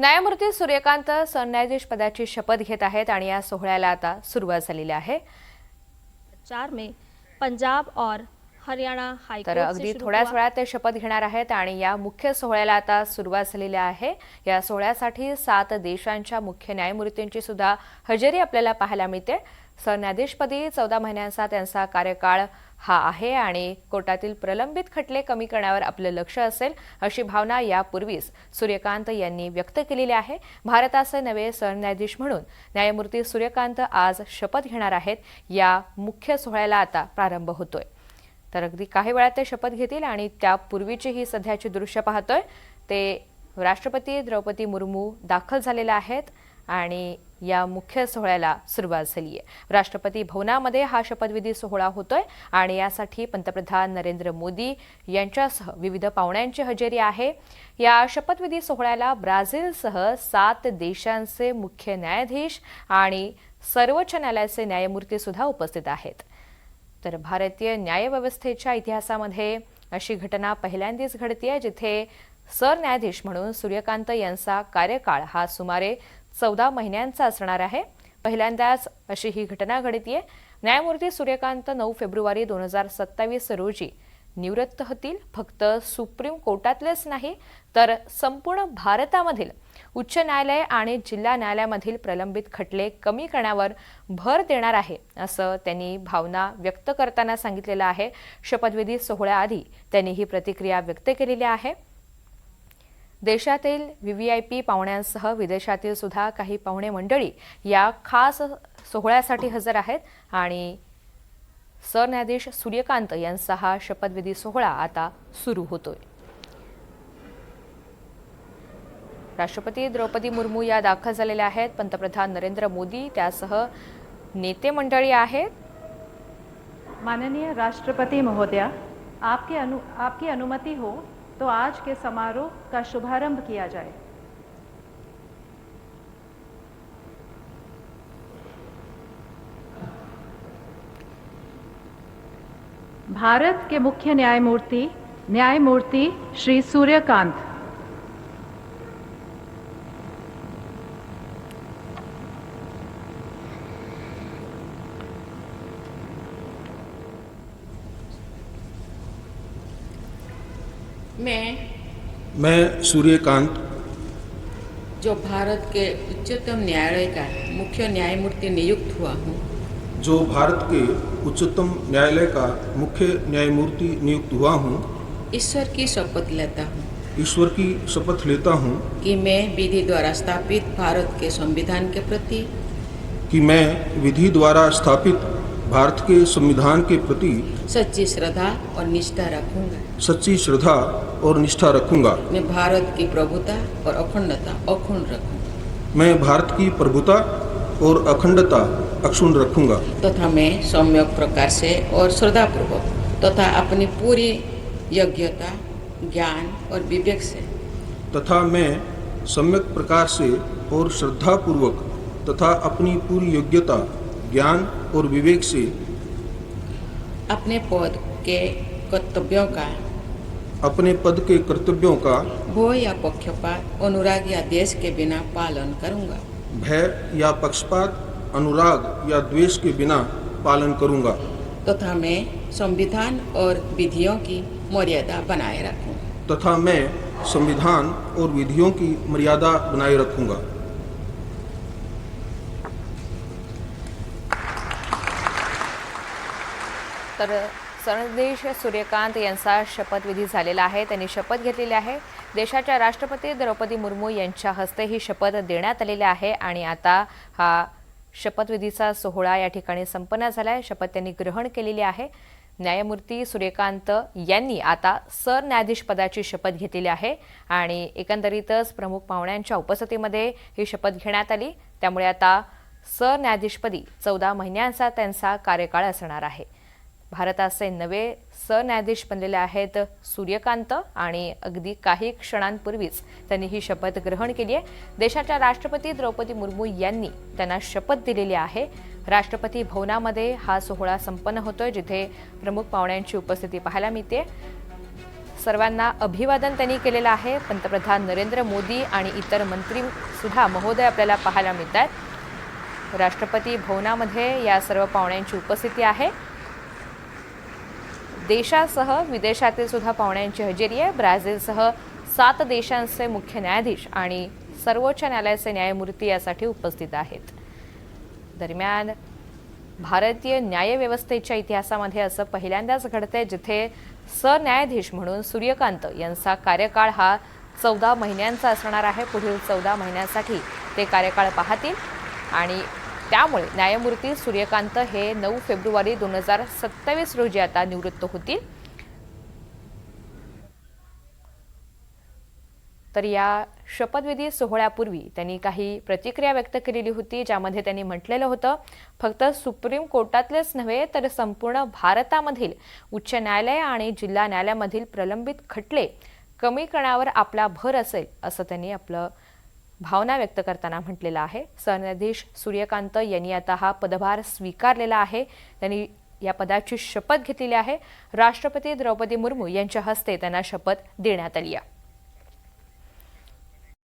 न्यायमूर्ती सूर्यकांत सरन्यायाधीश पदाची शपथ घेत आहेत आणि या सोहळ्याला आता सुरुवात झालेली आहे. चार मे पंजाब और हरियाणा तर हाईकोर्ट से अगदी थोड्याच वेळात ते शपथ घेणार आहेत आणि या मुख्य सोहळ्याला आता सुरुवात झालेली आहे. या सोहळ्यासाठी सात देशांच्या मुख्य न्यायमूर्तींची सुद्धा हजेरी आपल्याला पाहायला मिळते. सरन्यायाधीशपदी चौदा महिन्यांचा त्यांचा कार्यकाळ हा आहे आणि कोर्टातील प्रलंबित खटले कमी करण्यावर आपलं लक्ष असेल अशी भावना यापूर्वीच सूर्यकांत यांनी व्यक्त केलेली आहे. भारताचे नवे सरन्यायाधीश म्हणून न्यायमूर्ती सूर्यकांत आज शपथ घेणार आहेत. या मुख्य सोहळ्याला आता प्रारंभ होतोय. तर अगदी काही वेळात ते शपथ घेतील आणि त्यापूर्वीची ही सध्याची दृश्य पाहतोय. ते राष्ट्रपती द्रौपदी मुर्मू दाखल झालेल्या आहेत आणि या मुख्य सोहळ्याला सुरुवात झाली आहे. राष्ट्रपती भवनामध्ये हा शपथविधी सोहळा होतोय आणि यासाठी पंतप्रधान नरेंद्र मोदी यांच्यासह विविध पाहुण्यांची हजेरी आहे. या शपथविधी सोहळ्याला ब्राझीलसह सात देशांचे मुख्य न्यायाधीश आणि सर्वोच्च न्यायालयाचे न्यायमूर्ती सुद्धा उपस्थित आहेत. तर भारतीय न्यायव्यवस्थेच्या इतिहासामध्ये अशी घटना पहिल्यांदाच घडतीये जिथे सरन्यायाधीश म्हणून सूर्यकांत यांचा कार्यकाळ हा सुमारे चौदा महिन्यांचा असणार आहे. पहिल्यांदाच अशी ही घटना घडतीये. न्यायमूर्ती सूर्यकांत नऊ फेब्रुवारी दोन हजार सत्तावीस रोजी निवृत्त होतील. फक्त सुप्रीम कोर्टातलेच नाही तर संपूर्ण भारतामधील उच्च न्यायालय आणि जिल्हा न्यायालयामधील प्रलंबित खटले कमी करण्यावर भर देणार आहे असं त्यांनी भावना व्यक्त करताना सांगितलेलं आहे. शपथविधी सोहळ्याआधी त्यांनी ही प्रतिक्रिया व्यक्त केलेली आहे. देशातील व्हीव्हीआयपी पाहुण्यांसह विदेशातील सुद्धा काही पाहुणे मंडळी या खास सोहळ्यासाठी हजर आहेत आणि सरन्यायाधीश सूर्यकांत यांचा हा शपथविधी सोहळा आता सुरू होतोय. राष्ट्रपती द्रौपदी मुर्मू या दाखल झालेल्या आहेत. पंतप्रधान नरेंद्र मोदी त्यासह नेते मंडळी आहेत. माननीय राष्ट्रपति महोदया आपके अनु आपकी अनुमति हो तो आज के समारोह का शुभारंभ किया जाए। भारत के मुख्य न्यायमूर्ति न्यायमूर्ति श्री सूर्यकांत। मैं मैं सूर्यकांत। जो भारत के उच्चतम न्यायालय का मुख्य न्यायमूर्ति नियुक्त हुआ हूँ जो भारत के उच्चतम न्यायालय का मुख्य न्यायमूर्ति नियुक्त हुआ हूँ ईश्वर की शपथ लेता हूँ। ईश्वर की शपथ लेता हूँ कि मैं विधि द्वारा स्थापित भारत के संविधान के प्रति कि मैं विधि द्वारा स्थापित भारत के संविधान के प्रति सच्ची श्रद्धा और निष्ठा रखूँगा। सच्ची श्रद्धा और निष्ठा रखूँगा। मैं भारत की प्रभुता और अखंडता अखंड रखूँगा। मैं भारत की प्रभुता और अखंडता अक्षुण रखूँगा। तथा मैं सम्यक प्रकार से और श्रद्धापूर्वक तथा अपनी पूरी योग्यता ज्ञान और विवेक से तथा मैं सम्यक प्रकार से और श्रद्धापूर्वक तथा अपनी पूरी योग्यता ज्ञान और विवेक से अपने पद के कर्तव्यों का अपने पद के कर्तव्यों का भय या पक्षपात अनुराग या देश के बिना पालन करूँगा। भय या पक्षपात अनुराग या द्वेष के बिना पालन करूंगा। तथा मैं संविधान और विधियों की मर्यादा बनाए रखूं। तथा मैं संविधान और विधियों की मर्यादा बनाए रखूंगा। तर सरन्यायाधीश सूर्यकांत यांचा शपथविधी झालेला आहे. त्यांनी शपथ घेतलेली आहे. देशाच्या राष्ट्रपती द्रौपदी मुर्मू यांच्या हस्ते ही शपथ देण्यात आलेली आहे आणि आता हा शपथविधीचा सोहळा या ठिकाणी संपन्न झाला आहे शपथ त्यांनी ग्रहण केलेली आहे. न्यायमूर्ती सूर्यकांत यांनी आता सरन्यायाधीश पदाची शपथ घेतलेली आहे आणि एकंदरीतच प्रमुख पाहुण्यांच्या उपस्थितीमध्ये ही शपथ घेण्यात आली. त्यामुळे आता सरन्यायाधीशपदी चौदा महिन्यांचा त्यांचा कार्यकाळ असणार आहे. भारताचे नवे सरन्यायाधीश बनलेले आहेत सूर्यकांत आणि अगदी काही क्षणांपूर्वीच त्यांनी ही शपथ ग्रहण केली आहे. देशाच्या राष्ट्रपती द्रौपदी मुर्मू यांनी त्यांना शपथ दिलेली आहे. राष्ट्रपती भवनामध्ये हा सोहळा संपन्न होतोय जिथे प्रमुख पाहुण्यांची उपस्थिती पाहायला मिळते. सर्वांना अभिवादन त्यांनी केलेलं आहे. पंतप्रधान नरेंद्र मोदी आणि इतर मंत्री सुद्धा महोदय आपल्याला पाहायला मिळत आहेत राष्ट्रपती भवनामध्ये या सर्व पाहुण्यांची उपस्थिती आहे. देशासह विदेशातील सुद्धा पाहुण्यांची हजेरी आहे. ब्राझीलसह सात देशांचे मुख्य न्यायाधीश आणि सर्वोच्च न्यायालयाचे न्यायमूर्ती यासाठी उपस्थित आहेत. दरम्यान भारतीय न्यायव्यवस्थेच्या इतिहासामध्ये असं पहिल्यांदाच घडतंय जिथे सरन्यायाधीश म्हणून सूर्यकांत यांचा कार्यकाळ हा चौदा महिन्यांचा असणार आहे. पुढील चौदा महिन्यांसाठी ते कार्यकाळ पाहतील आणि त्यामुळे न्यायमूर्ती सूर्यकांत हे नऊ फेब्रुवारी दोन हजार सत्तावीस रोजी आता निवृत्त होतील. तर या शपथविधी सोहळ्यापूर्वी त्यांनी काही प्रतिक्रिया व्यक्त केलेली होती ज्यामध्ये त्यांनी म्हटलेलं होतं फक्त सुप्रीम कोर्टातलेच नव्हे तर संपूर्ण भारतामधील उच्च न्यायालय आणि जिल्हा न्यायालयामधील प्रलंबित खटले कमी करण्यावर आपला भर असेल असं त्यांनी आपलं भावना व्यक्त करताना म्हटलेलं आहे. सरन्यायाधीश सूर्यकांत यांनी आता हा पदभार स्वीकारलेला आहे. त्यांनी या पदाची शपथ घेतलेली आहे. राष्ट्रपती द्रौपदी मुर्मू यांच्या हस्ते त्यांना शपथ देण्यात आली आहे.